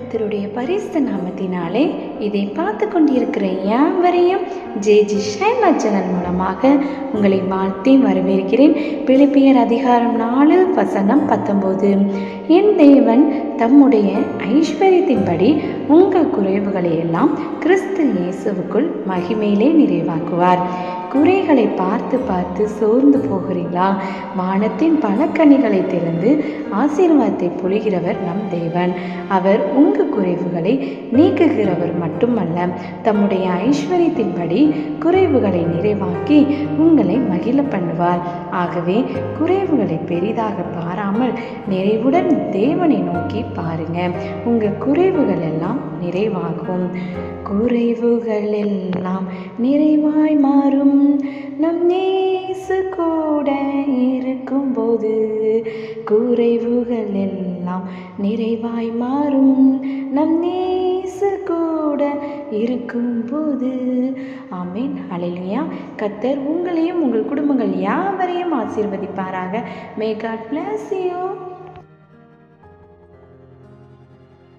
பரிசு நாமத்தினாலே இதை பார்த்து கொண்டிருக்கிற யாவரையும் ஜே ஜி ஷைமா சேனல் மூலமாக உங்களை வாழ்த்தி வரவேற்கிறேன். பிலிப்பியர் அதிகாரம் நாலு வசனம் பத்தொம்போது என் தேவன் தம்முடைய ஐஸ்வர்யத்தின்படி உங்கள் குறைவுகளை எல்லாம் கிறிஸ்து இயேசுவுக்குள் மகிமையிலே நிறைவாக்குவார். குறைகளை பார்த்து பார்த்து சோர்ந்து போகிறீங்களா வானத்தின் பல கனிகளை திறந்து ஆசீர்வாதத்தை பொழிகிறவர் நம் தேவன். அவர் உங்கள் குறைவுகளை நீக்குகிறவர் மட்டுமல்ல தம்முடைய ஐஸ்வர்யத்தின்படி குறைவுகளை நிறைவாக்கி உங்களை மகிழ பண்ணுவார். ஆகவே குறைவுகளை பெரிதாக பாராமல் நிறைவுடன் தேவனை நோக்கி பாருங்க. உங்கள் குறைவுகள் எல்லாம் நிறைவாகும். குறைவுகள் எல்லாம் நிறைவாய் மாறும். நம் நேசு கூட இருக்கும்போது குறைவுகள் எல்லாம் நிறைவாய் மாறும். நம் நேசு கூட இருக்கும்போது. ஆமீன். அலையிலையா கத்தர் உங்களையும் உங்கள் குடும்பங்கள் யாவரையும் ஆசீர்வதிப்பாராக. May God bless you